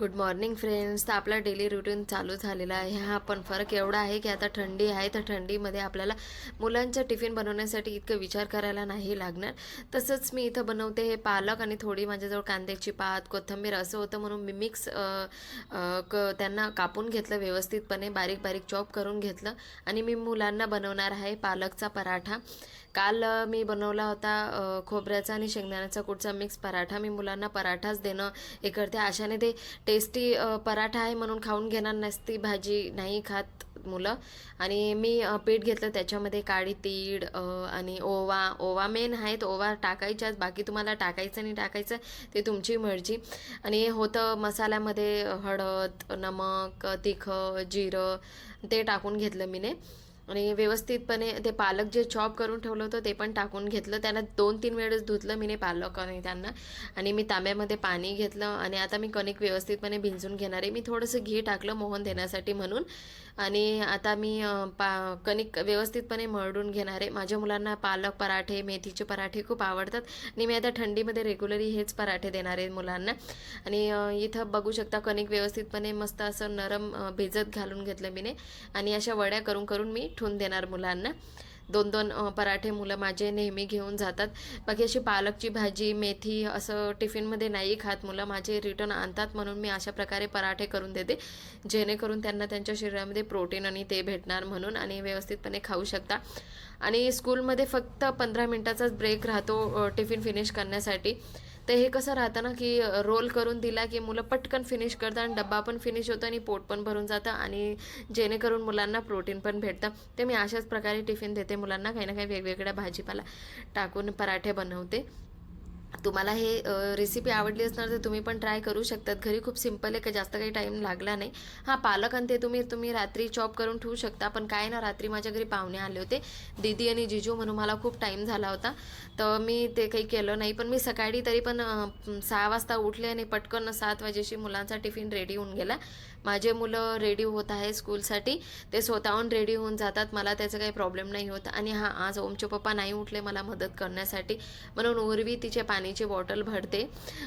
Good morning friends तर आपला daily routine चालू झालेला आहे. हा पण फरक एवढा आहे की आता थंडी आहे. तर थंडीमध्ये आपल्याला मुलांचा टिफिन बनवण्यासाठी इतकं विचार करायला नाही लागणार. तसंच मी इथं बनवते हे पालक आणि थोडी माझ्याजवळ कांद्याची पात कोथिंबीर असं होतं म्हणून मी मिक्स क त्यांना कापून घेतलं व्यवस्थितपणे बारीक बारीक चॉप करून घेतलं. आणि मी मुलांना बनवणार आहे पालकचा पराठा. काल मी बनवला होता खोबऱ्याचा आणि शेंगदाण्याचा कुठचा मिक्स पराठा. मी मुलांना पराठाच देणं हे करते. अशाने ते टेस्टी पराठा आहे म्हणून खाऊन घेणार नसती भाजी नाही खात मुलं. आणि मी पीठ घेतलं त्याच्यामध्ये काळी तीळ आणि ओवा. ओवा मेन आहेत. ओवा टाकायच्याच. बाकी तुम्हाला टाकायचं नाही टाकायचं ते तुमची मर्जी. आणि होतं मसाल्यामध्ये हळद नमक तिखं जिरं ते टाकून घेतलं मीने. आणि व्यवस्थितपणे ते पालक जे चॉप करून ठेवलं होतं ते पण टाकून घेतलं. त्यांना दोन तीन वेळेस धुतलं मी पालक आणि त्यांना. आणि मी तांब्यामध्ये पाणी घेतलं आणि आता मी कणिक व्यवस्थितपणे भिंजून घेणार आहे. मी थोडंसं घी टाकलं मोहन देण्यासाठी म्हणून. आणि आता मी पा कणिक व्यवस्थितपणे मळून घेणार आहे. माझ्या मुलांना पालक पराठे मेथीचे पराठे खूप आवडतात. आणि मी आता थंडीमध्ये रेग्युलरी हेच पराठे देणार आहे मुलांना. आणि इथं बघू शकता कणिक व्यवस्थितपणे मस्त असं नरम भिजत घालून घेतलं मीने. आणि अशा वड्या करून करून मी ठेवून देणार मुलांना. दोन दोन पराठे मुलं माझे नेहमी घेऊन जातात. बाकी अशी पालकची भाजी मेथी असं टिफिनमध्ये नाही खात. मुलं माझे रिटर्न आणतात म्हणून मी अशा प्रकारे पराठे करून देते. जेणेकरून त्यांना त्यांच्या शरीरामध्ये प्रोटीन आणि ते भेटणार म्हणून आणि व्यवस्थितपणे खाऊ शकता. आणि स्कूलमध्ये फक्त पंधरा मिनटाचाच ब्रेक राहतो टिफिन फिनिश करण्यासाठी. तर हे कसं राहतं ना की रोल करून दिला की मुलं पटकन फिनिश करतात आणि डब्बा पण फिनिश होतं आणि पोट पण भरून जातं आणि जेणेकरून मुलांना प्रोटीन पण भेटतं. ते मी अशाच प्रकारे टिफिन देते मुलांना. काही ना काही वेगवेगळ्या भाजीपाला टाकून पराठे बनवते. तुम्हाला हे रेसिपी आवडली असणार तर तुम्ही पण ट्राय करू शकतात. घरी खूप सिंपल आहे का? जास्त काही टाईम लागला नाही. हां पालक आणि ते तुम्ही तुम्ही रात्री चॉप करून ठेवू शकता. पण काय ना रात्री माझ्या घरी पाहुणे आले होते. दीदी आणि जिजू म्हणून मला खूप टाईम झाला होता. तर मी ते काही केलं नाही. पण मी सकाळी तरी पण सहा वाजता उठले आणि पटकन सात वाजेशी मुलांचा टिफिन रेडी होऊन गेला. माझे मुलं रेडी होत आहे स्कूलसाठी ते स्वतःहून रेडी होऊन जातात. मला त्याचा काही प्रॉब्लेम नाही होत. आणि हां आज ओमचे पप्पा नाही उठले मला मदत करण्यासाठी. म्हणून उर्वी तिचे पाण्याची बॉटल भरते.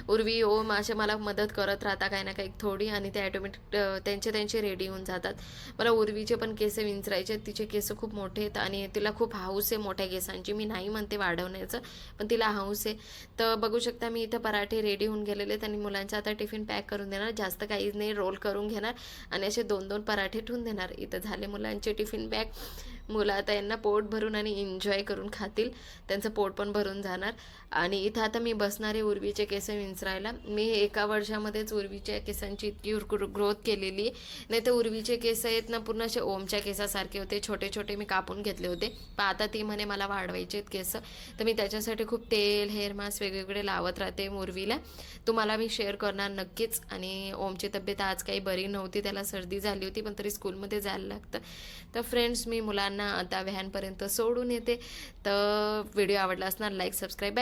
उर्वी ओ असे मला मदत करत राहता काही ना काही थोडी आणि ते ॲटोमॅटिक त्यांचे त्यांचे रेडी होऊन जातात. मला उर्वीचे पण केस विंचरायचे तिचे केस खूप मोठे आहेत आणि तिला खूप हाऊस आहे मोठ्या केसांची. मी नाही म्हणते वाढवण्याचं पण तिला हाऊस आहे. तर बघू शकता मी इथं पराठे रेडी होऊन गेलेले आहेत आणि मुलांचा आता टिफिन पॅक करून देणार. जास्त काहीच नाही रोल करून घेणार आणि असे दोन दोन पराठे ठेवून देणार. इथं झाले मुलांचे टिफिन पॅक. मुलं आता यांना पोट भरून आणि एन्जॉय करून खातील. त्यांचं पोट पण भरून जाणार. आणि इथं आता मी बसणारे उर्वीचे केस विंचरायला. मी एका वर्षामध्येच उर्वीच्या केसांची इतकी ग्रोथ केलेली. आहे नाही तर उर्वीचे केस आहेत ना पूर्ण असे ओमच्या केसासारखे होते. छोटे छोटे मी कापून घेतले होते. पण आता ती म्हणे मला वाढवायचे आहेत केस. तर मी त्याच्यासाठी खूप तेल हेअर मास्क वेगवेगळे लावत राहते उर्वीला. तुम्हाला मी शेअर करणार नक्कीच. आणि ओमची तब्येत आज काही बरी नव्हती. त्याला सर्दी झाली होती पण तरी स्कूलमध्ये जायला लागतं. तर फ्रेंड्स मी मुलांना आता व्हॅनपर्यंत सोडून येते. तर व्हिडिओ आवडला असणार लाईक सबस्क्राईब. बाय.